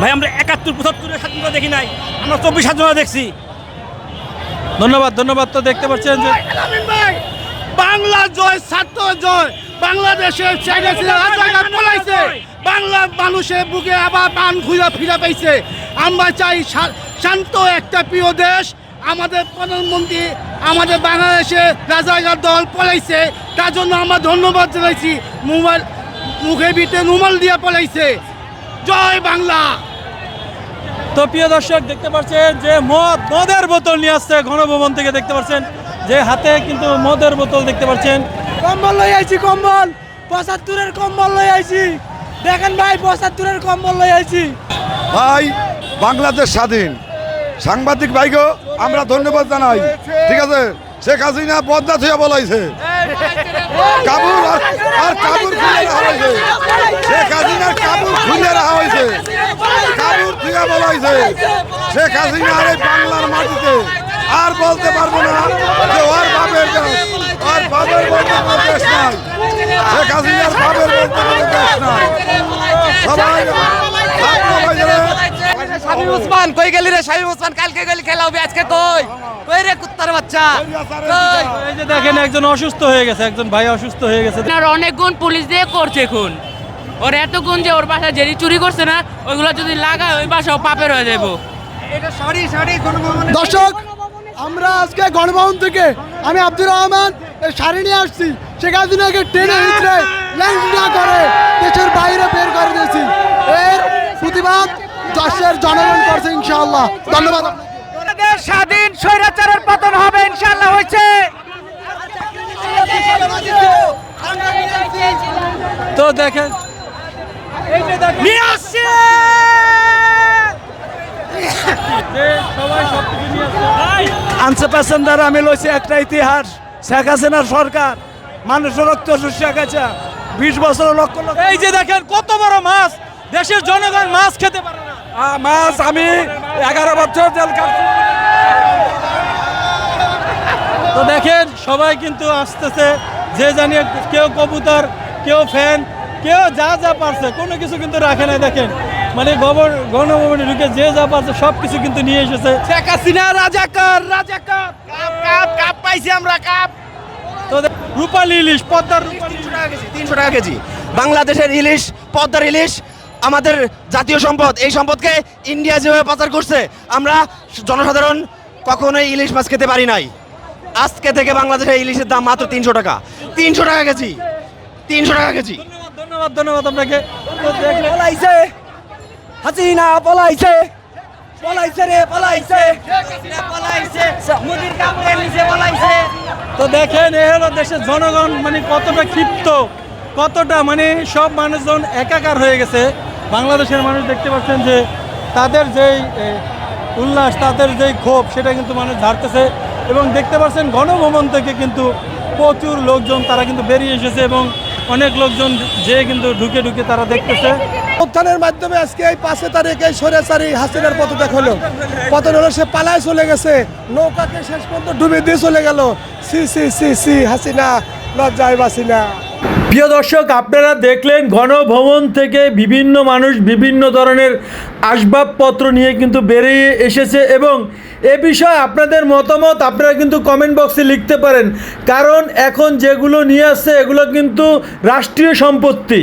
ভাই আমরা একাত্তর পঁচাত্তরের স্বাধীনতা দেখি নাই। আমরা চব্বিশ স্বাধীনতা দেখছি। ধন্যবাদ ধন্যবাদ তো দেখতে পাচ্ছেন যে বাংলা জয় ছাত্র জয়। বাংলাদেশের পলাইছে। বাংলা মানুষের বুকে আবার প্রাণ খুঁজে ফিরে পাইছে। আমরা চাই শান্ত একটা প্রিয় দেশ। আমাদের প্রধানমন্ত্রী আমাদের বাংলাদেশে রাজাঘাট দল পলাইছে। তার জন্য আমরা ধন্যবাদ জানাইছি। মোবাইল মুখে ভিতরে রুমাল দিয়ে পলাইছে। জয় বাংলা। তো প্রিয় দর্শক দেখতে পাচ্ছেন যে মদ মদের বোতল নিয়ে আসছে গণভবন থেকে। দেখতে পাচ্ছেন যে হাতে কিন্তু মদের বোতল দেখতে পাচ্ছেন। কম্বল লই আইছি কম্বল। পঁচাত্তরের কম্বল লই আইছি। দেখেন ভাই পঁচাত্তরের কম্বল লই আইছি। ভাই বাংলাদেশ স্বাধীন। সাংবাদিক ভাইগো আমরা ধন্যবাদ জানাই। ঠিক আছে? শেখ হাসিনা বদনা থুয়া বলাইছে। কাবুল আর কাবুল শেখ হাসিনার খুলে বলাইছে। শেখ হাসিনা আর এই বাংলার মাটিতে আর বলতে পারব না যে ওর বাপের ওর বাপের বলতে কোনো দেশ নাই। শেখ হাসিনার বাপের বলতে কোনো দেশ নাই। সবাই ওসমান কই গেলি রে শামীম ওসমান? কালকে গেলি খেলা হবে আজকে কই? কই রে কুত্তার বাচ্চা? এই যে দেখেন একজন অসুস্থ হয়ে গেছে একজন ভাই অসুস্থ হয়ে গেছে। আপনার অনেক গুণ পুলিশ দিয়ে করছে খুন ওর এত গুণ যে ওর বাসায় যেটি চুরি করছে না ওইগুলো যদি লাগায় ওই বাসাও পাপের হয়ে যাব দর্শক আমরা আজকে গণভবন থেকে আমি আব্দুর রহমান এই শাড়ি নিয়ে আসছি। শেখ হাসিনাকে টেনে হিচড়ে ল্যাংটা করে দেশের বাইরে বের করে দিয়েছি। এর প্রতিবাদ দেশের জনগণ করছে ইনশাআল্লাহ। ধন্যবাদ। স্বাধীন স্বৈরাচারের পতন হবে ইনশাআল্লাহ হয়েছে। তো দেখেন নিয়ে আসছে! আসছে। আনসে প্যাসেঞ্জার আমি লইছি একটা ইতিহাস। শেখ হাসিনার সরকার মানুষের রক্ত শুষা গেছে বিশ বছর লক্ষ লক্ষ এই যে দেখেন কত বড় মাছ! দেশের জনগণ মাছ খেতে পারে না। মাস আমি এগারো বছর জেল কাটছি তো দেখেন সবাই কিন্তু আসতেছে। যে জানিয়ে কেউ কবুতর কেউ ফ্যান। কেউ যা যা পারছে কোনো কিছু কিন্তু রাখে না দেখেন। মানে গবর গণভবনে ঢুকে যে যা পারছে সব কিছু কিন্তু নিয়ে এসেছে। শেখ হাসিনা রাজাকার রাজাকার কাপ কাপ কাপ পাইছি আমরা কাপ। তো রূপালী ইলিশ পদ্মার তিনশো টাকা কেজি তিনশো টাকা কেজি। বাংলাদেশের ইলিশ পদ্মার ইলিশ আমাদের জাতীয় সম্পদ। এই সম্পদকে ইন্ডিয়া যেভাবে পাচার করছে আমরা জনসাধারণ কখনোই ইলিশ মাছ খেতে পারি নাই। আজকে থেকে বাংলাদেশের ইলিশের দাম মাত্র তিনশো টাকা। তিনশো টাকা কেজি তিনশো টাকা কেজি। ধন্যবাদ ধন্যবাদ আপনাকে। পলাইছে। হাসিনা পলাইছে। পলাইছে রে পলাইছে। তো দেখেন এ হলো দেশের জনগণ মানে কতটা ক্ষিপ্ত কতটা মানে সব মানুষজন একাকার হয়ে গেছে। বাংলাদেশের মানুষ দেখতে পাচ্ছেন যে তাদের যেই উল্লাস তাদের যেই ক্ষোভ সেটা কিন্তু মানুষ ঝাড়তেছে। এবং দেখতে পাচ্ছেন গণভবন থেকে কিন্তু প্রচুর লোকজন তারা কিন্তু বেরিয়ে এসেছে এবং অনেক লোকজন যে কিন্তু ঢুকে ঢুকে তারা দেখতেছে। উত্থানের মাধ্যমে আজকে এই পাঁচে তারিখে সরে সরেসারি হাসিনার পথ হলো পতন হলো, সে পালায় চলে গেছে। নৌকাকে শেষ পর্যন্ত ডুবে দিয়ে চলে গেল। সি সি সি সি, হাসিনা, লজ্জায় বাসিনা। প্রিয় দর্শক, আপনারা দেখলেন গণভবন থেকে বিভিন্ন মানুষ বিভিন্ন ধরনের আসবাবপত্র নিয়ে কিন্তু বেরিয়ে এসেছে এবং এ বিষয়ে আপনাদের মতামত আপনারা কিন্তু কমেন্ট বক্সে লিখতে পারেন। কারণ এখন যেগুলো নিয়ে আসছে, এগুলো কিন্তু রাষ্ট্রীয় সম্পত্তি।